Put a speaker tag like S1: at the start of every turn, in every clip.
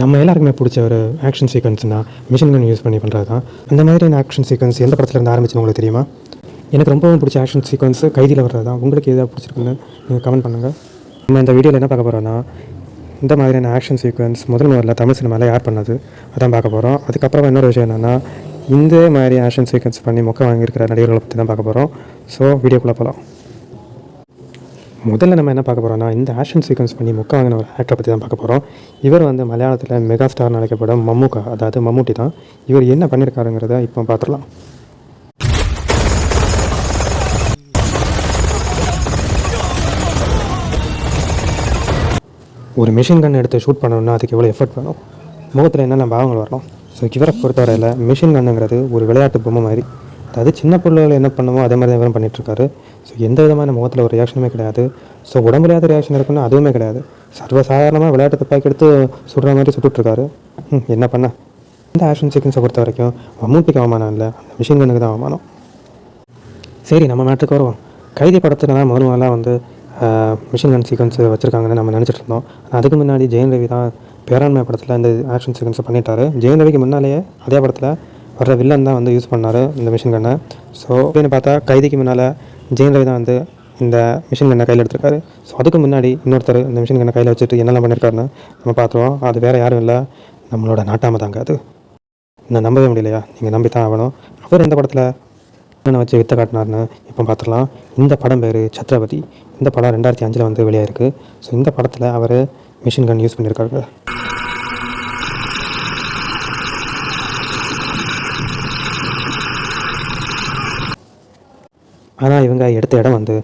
S1: நம்ம எல்லாருக்குமே பிடிச்ச ஒரு ஆக்ஷன் சீக்வன்ஸ்னால் மிஷின் கன் யூஸ் பண்ணி பண்ணுறது தான் அந்த மாதிரியான ஆக்ஷன் சீக்வன்ஸ் எந்த படத்துலேருந்து ஆரம்பிச்சுன்னு உங்களுக்கு தெரியுமா? எனக்கு ரொம்பவும் பிடிச்ச ஆக்ஷன் சீக்வன்ஸ் கைதியில் வர்றது தான் உங்களுக்கு எதாவது பிடிச்சிருக்குன்னு நீங்கள் கமெண்ட் பண்ணுங்கள் நம்ம இந்த வீடியோவில் என்ன பார்க்க போகிறோன்னா இந்த மாதிரியான ஆக்ஷன் சீக்வன்ஸ் முதல் முதல்ல தமிழ் சினிமாவில் யார் பண்ணது? அதான் பார்க்க போகிறோம் அதுக்கப்புறம் இன்னொரு விஷயம் என்னென்னா இந்த மாதிரி ஆக்ஷன் சீக்வன்ஸ் பண்ணி மொக்க வாங்கியிருக்கிற நடிகர்களை பற்றி தான் பார்க்க போகிறோம் ஸோ வீடியோக்குள்ளே போகலாம் முதல்ல நம்ம என்ன பார்க்க போகிறோம்னா இந்த ஆக்ஷன் சீக்வன்ஸ் பண்ணி முக்கா வாங்கின ஒரு ஆக்டரை பற்றி தான் பார்க்க போகிறோம் இவர் வந்து மலையாளத்தில் மெகா ஸ்டார்னு அழைக்கப்படும் மம்முக்கா அதாவது மம்முட்டி தான். இவர் என்ன பண்ணியிருக்காருங்கிறத இப்போ பார்த்துடலாம். ஒரு மிஷின் கன் எடுத்து ஷூட் பண்ணணும்னா அதுக்கு எவ்வளோ எஃபர்ட் வேணும்? முகத்தில் என்னென்ன பாவங்கள் வரணும்? ஸோ இவரை பொறுத்தவரையில் மிஷின் கன்னுங்கிறது ஒரு விளையாட்டு பொம்மை மாதிரி. அதாவது சின்ன பிள்ளைகள் என்ன பண்ணுமோ அதே மாதிரி தான் இவரும் பண்ணிகிட்ருக்காரு ஸோ எந்த விதமான முகத்தில் ஒரு ரியாக்ஷனுமே கிடையாது. ஸோ உடம்புலையாத ரியாக்ஷன் இருக்குன்னா அதுவுமே கிடையாது. சர்வசாதாரணமாக விளையாட்டு துப்பாக்கி எடுத்து சுடுற மாதிரி சுட்டுட்ருக்காரு ம், என்ன பண்ண? இந்த ஆக்ஷன் சீக்வன்ஸை பொறுத்த வரைக்கும் மம்மூட்டிக்கு அவமானம் இல்லை. அந்த மிஷின் கண்ணுக்கு தான் அவமானம். சரி நம்ம நாட்டுக்கு வருவோம். கைதி படத்தில் தான் முதல் முதலாக வந்து மிஷின் கன் சீக்வன்ஸ் வச்சுருக்காங்கன்னு நம்ம நினச்சிட்டு இருந்தோம். ஆனா அதுக்கு முன்னாடி ஜெயன் ரவி தான் பேராண்மை படத்தில் இந்த ஆக்ஷன் சீக்வன்ஸை பண்ணிட்டாரு. ஜெயன் ரவிக்கு முன்னாலேயே அதே படத்தில் வர்ற வில்லன் தான் வந்து யூஸ் பண்ணார் இந்த மிஷின் கண்ணை ஸோ அப்படின்னு பார்த்தா கைதிக்கு முன்னால் ஜெயின் ரவி தான் வந்து இந்த மிஷின் கண்ணை கையில் எடுத்திருக்காரு. ஸோ அதுக்கு முன்னாடி இன்னொருத்தர் இந்த மிஷின் கண்ணை கையில் வச்சுட்டு என்னெல்லாம் பண்ணியிருக்காருன்னு நம்ம பார்த்துருவோம். அது வேறு யாரும் இல்லை. நம்மளோட நாட்டாம தாங்க அது. நான் நம்பவே முடியலையா? நீங்கள் நம்பி தான் ஆகணும். அவர் இந்த படத்தில் என்னென்ன வச்சு வித்த காட்டினார்னு இப்போ பார்த்துடலாம். இந்த படம் பேர் சத்ரபதி. இந்த படம் ரெண்டாயிரத்தி அஞ்சில் வந்து வெளியாயிருக்கு. ஸோ இந்த படத்தில் அவர் மிஷின் கன் யூஸ் பண்ணியிருக்காரு ஆனால் இவங்க எடுத்த இடம் வந்து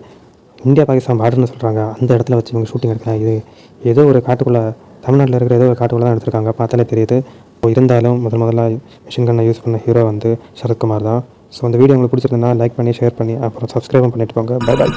S1: இந்தியா பாகிஸ்தான் பார்டர்னு சொல்கிறாங்க அந்த இடத்துல வச்சு இவங்க ஷூட்டிங் எடுக்கிறாங்க இது ஏதோ ஒரு காட்டுக்குள்ளே தமிழ்நாட்டில் இருக்கிற ஏதோ ஒரு காட்டுக்குள்ளே தான் எடுத்திருக்காங்க. பார்த்தாலே தெரியுது. இப்போ இருந்தாலும் முதல் முதல்ல மிஷின் கண்ணை யூஸ் பண்ண ஹீரோ வந்து சரத்குமார் தான். ஸோ அந்த வீடியோ உங்களுக்கு பிடிச்சிருந்தா லைக் பண்ணி ஷேர் பண்ணி அப்புறம் சப்ஸ்கிரைபும் பண்ணிட்டு போங்க. Bye bye